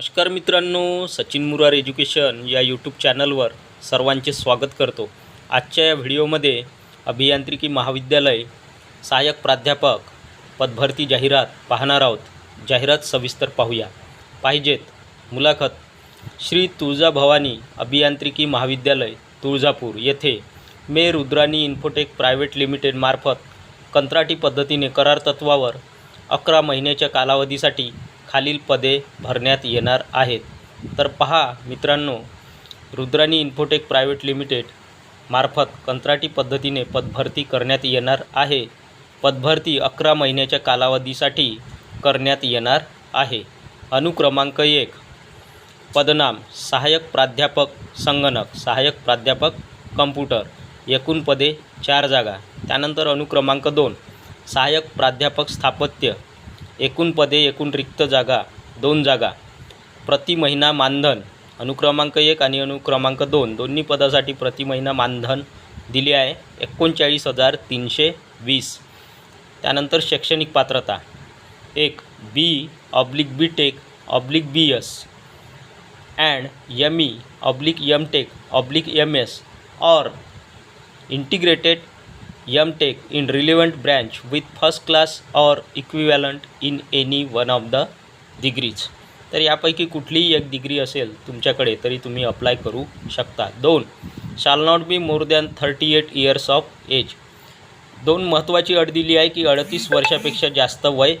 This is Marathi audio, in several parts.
नमस्कार मित्रांनो सचिन मुरार एज्युकेशन या यूट्यूब चॅनलवर सर्वांचे स्वागत करतो. आजच्या या व्हिडिओमध्ये अभियांत्रिकी महाविद्यालय सहाय्यक प्राध्यापक पदभरती जाहिरात पाहणार आहोत. जाहिरात सविस्तर पाहूया. पाहिजेत मुलाखत. श्री तुळजाभवानी अभियांत्रिकी महाविद्यालय तुळजापूर येथे मे रुद्रानी इन्फोटेक प्रायव्हेट लिमिटेडमार्फत कंत्राटी पद्धतीने करार तत्वावर अकरा महिन्याच्या कालावधीसाठी खालील पदे भरण्यात येणार आहेत. तर पहा मित्रांनो रुद्रानी इन्फोटेक प्रायव्हेट लिमिटेड मार्फत कंत्राटी पद्धतीने पदभरती करण्यात येणार आहे. पदभरती अकरा महिन्याच्या कालावधीसाठी करण्यात येणार आहे. अनुक्रमांक एक पदनाम सहाय्यक प्राध्यापक संगणक सहाय्यक प्राध्यापक कम्प्युटर एकूण पदे चार जागा. त्यानंतर अनुक्रमांक दोन सहाय्यक प्राध्यापक स्थापत्य एकूण पदे एकूण रिक्त जागा दोन जागा. प्रति महिना मानधन. अनुक्रमांक एक आणि अनुक्रमांक दोन. दोन्ही पदासाठी प्रति महिना मानधन दिले आहे. एकोणचाळीस हजार तीनशे वीस. त्यानंतर शैक्षणिक पात्रता. एक B oblique B tech oblique B S M tech oblique M S or integrated M tech in relevant branch with first class or equivalent in any one of the degrees तर यापैकी कुठलीही एक डिग्री असेल तुमच्याकडे तरी तुम्ही अप्लाय करू शकता. दोन shall not be more than thirty eight years of age दोन महत्त्वाची अट दिली आहे की अडतीस वर्षापेक्षा जास्त वय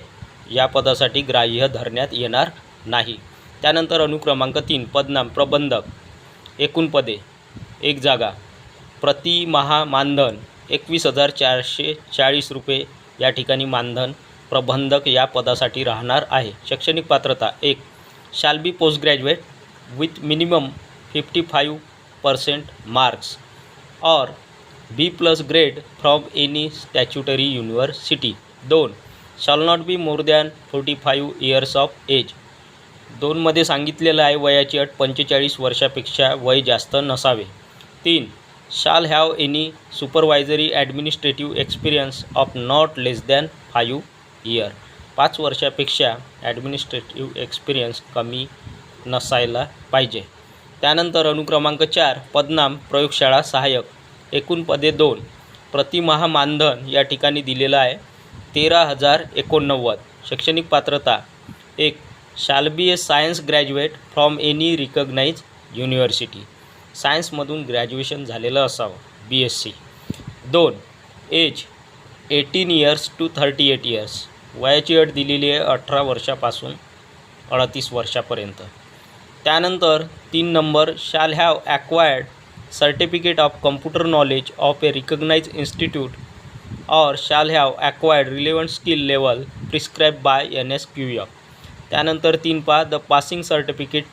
या पदासाठी ग्राह्य धरण्यात येणार नाही. त्यानंतर अनुक्रमांक तीन पदनाम प्रबंधक. एकूण पदे. एक जागा. प्रति महा मानधन. एकवीस हजार चारशे चाळीस रुपये या ठिकाणी मानधन प्रबंधक या पदासाठी राहणार आहे. शैक्षणिक पात्रता एक shall be post graduate with minimum fifty five percent marks or B plus grade from any statutory university दोन shall not be more than forty five years of age दोनमध्ये सांगितलेलं आहे वयाची अट पंचेचाळीस वर्षापेक्षा वय जास्त नसावे. तीन shall have any supervisory administrative experience of not less than five year पाच वर्षापेक्षा ॲडमिनिस्ट्रेटिव्ह एक्सपिरियन्स कमी नसायला पाहिजे. त्यानंतर अनुक्रमांक चार पदनाम प्रयोगशाळा सहाय्यक. एकूण पदे दोन. प्रतिमहा मानधन या ठिकाणी दिलेलं आहे. तेरा हजार एकोणनव्वद. शैक्षणिक पात्रता. एक. Shall be a science graduate from any recognise university. सायन्समधून graduation झालेलं असावं बी एस सी दोन age eighteen years to thirty eight years. वयाची अट दिलेली आहे अठरा वर्षापासून अडतीस वर्षापर्यंत. त्यानंतर तीन number shall have acquired certificate of computer knowledge of a recognise institute or shall have acquired relevant skill level prescribe by N S Q F त्यानंतर तीन पा the passing certificate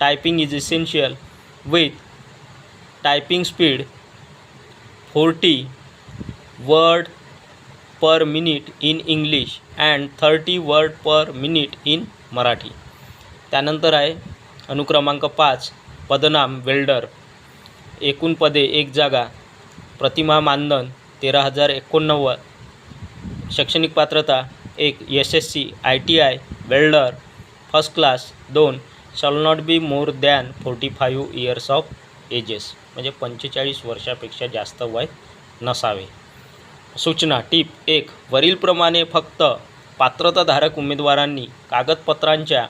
typing is essential with typing speed forty word per minute in English and thirty word per minute in Marathi. त्यानंतर आहे अनुक्रमांक पाच पदनाम वेल्डर. एकूण पदे एक जागा. प्रतिमा मानधन तेरा हजार एकोणनव्वद. शैक्षणिक पात्रता एक S S C I T I welder. First class दोन shall not be more than forty five years of ages म्हणजे पंचेचाळीस वर्षापेक्षा जास्त वय नसावे. सूचना टीप एक वरीलप्रमाणे फक्त पात्रताधारक उमेदवारांनी कागदपत्रांच्या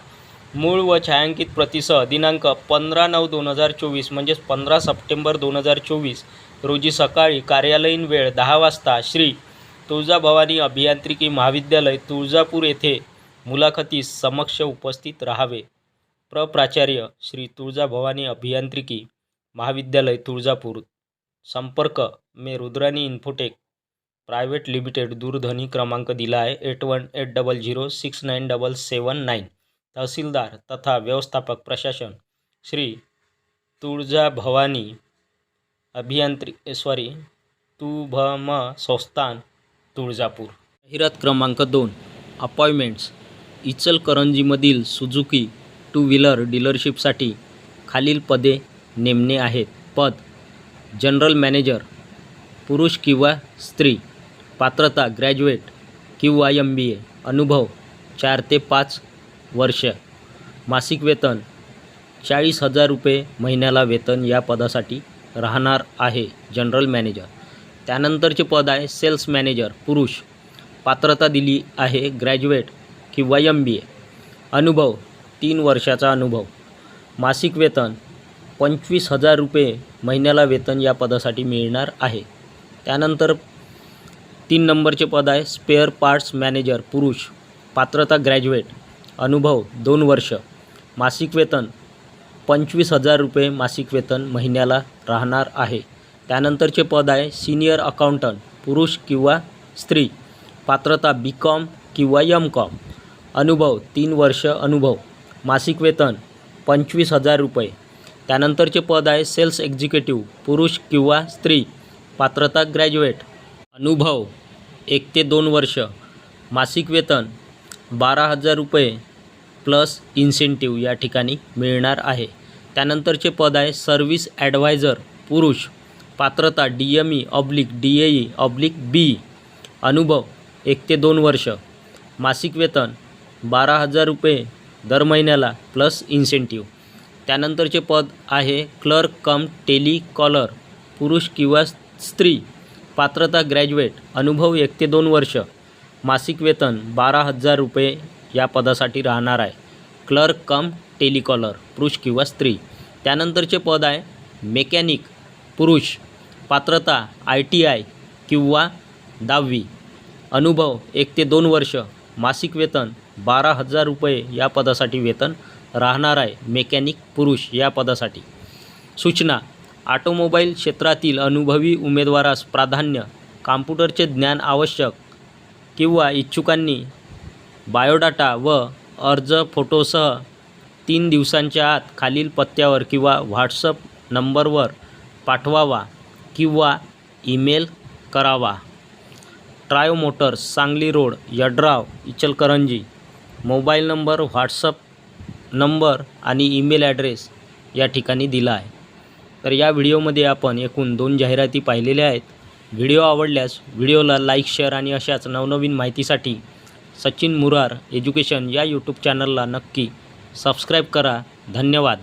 मूळ व छायांकित प्रतीसह दिनांक पंधरा नऊ दोन हजार चोवीस म्हणजेच पंधरा सप्टेंबर दोन हजार चोवीस रोजी सकाळी कार्यालयीन वेळ दहा वाजता श्री तुळजाभवानी अभियांत्रिकी महाविद्यालय तुळजापूर येथे मुलाखतीस समक्ष उपस्थित राहावे. प्रप्राचार्य श्री तुळजाभवानी अभियांत्रिकी. महाविद्यालय तुळजापूर. संपर्क मे रुद्रानी इन्फोटेक. प्रायव्हेट लिमिटेड दूरध्वनी क्रमांक दिला आहे eight one eight double zero six nine double seven nine. तहसीलदार तथा व्यवस्थापक प्रशासन श्री तुळजाभवानी अभियांत्रिक सॉरी तुभम संस्थान तुळजापूर. जाहिरात क्रमांक दोन अपॉइंटमेंट्स इचलकरंजीमधील सुझुकी टू व्हीलर डीलरशिपसाठी खालील पदे नेमणे आहेत. पद जनरल मॅनेजर पुरुष किंवा स्त्री पात्रता ग्रॅज्युएट किंवा एम बी ए अनुभव चार ते पाच वर्ष. मासिक वेतन चाळीस हजार रुपये महिन्याला वेतन या पदासाठी राहणार आहे जनरल मॅनेजर त्यानंतरचे पद आहे सेल्स मॅनेजर पुरुष. पात्रता दिली आहे ग्रॅज्युएट किंवा एम बी ए अनुभव तीन वर्षाचा अनुभव. मासिक वेतन पंचवीस हजार रुपये महिन्याला वेतन या पदासाठी मिळणार आहे. त्यानंतर तीन नंबरचे पद आहे स्पेअर पार्ट्स मॅनेजर पुरुष पात्रता ग्रॅज्युएट अनुभव दोन वर्ष. मासिक वेतन पंचवीस हजार रुपये मासिक वेतन महिन्याला राहणार आहे. त्यानंतरचे पद आहे सिनियर अकाउंटंट पुरुष किंवा स्त्री पात्रता बी कॉम किंवा यम कॉम अनुभव तीन वर्ष अनुभव. मासिक वेतन पंचवीस हजार रुपये. त्यानंतरचे पद आहे सेल्स एक्झिक्युटिव्ह पुरुष किंवा स्त्री. पात्रता ग्रॅज्युएट. अनुभव एक ते दोन वर्ष. मासिक वेतन बारा हजार रुपये प्लस इन्सेंटिव्ह या ठिकाणी मिळणार आहे. त्यानंतरचे पद आहे सर्व्हिस ॲडवायझर पुरुष. पात्रता D M E oblique D A E oblique B. अनुभव एक ते दोन वर्ष. मासिक वेतन बारा हजार रुपये दर महिन्याला प्लस इन्सेंटिव्ह. त्यानंतरचे पद आहे क्लर्क कम टेलिकॉलर पुरुष किंवा स्त्री. पात्रता ग्रॅज्युएट अनुभव एक ते दोन वर्ष. मासिक वेतन बारा हजार रुपये या पदासाठी राहणार आहे. क्लर्क कम टेलिकॉलर पुरुष किंवा स्त्री. त्यानंतरचे पद आहे मेकॅनिक पुरुष. पात्रता आय टी आय किंवा दहावी. अनुभव एक ते दोन वर्ष. मासिक वेतन बारा हजार रुपये या पदासाठी वेतन राहणार आहे मेकॅनिक पुरुष या पदासाठी. सूचना ऑटोमोबाईल क्षेत्रातील अनुभवी उमेदवारास प्राधान्य कॉम्प्युटरचे ज्ञान आवश्यक किंवा इच्छुकांनी बायोडाटा व अर्ज फोटोसह तीन दिवसांच्या आत खालील पत्त्यावर किंवा व्हॉट्सअप नंबरवर पाठवावा किंवा ईमेल करावा. Trio Motors Sangli road Yadrav Ichalkaranji. Mobile number WhatsApp number आणि ईमेल ॲड्रेस या ठिकाणी दिला आहे. तर या व्हिडिओमध्ये आपण एकूण दोन जाहिराती पाहिलेल्या आहेत. व्हिडिओ आवडल्यास व्हिडिओला लाईक शेअर आणि अशाच नवनवीन माहितीसाठी सचिन मुरार एज्युकेशन या यूट्यूब चॅनलला नक्की सबस्क्राईब करा. धन्यवाद.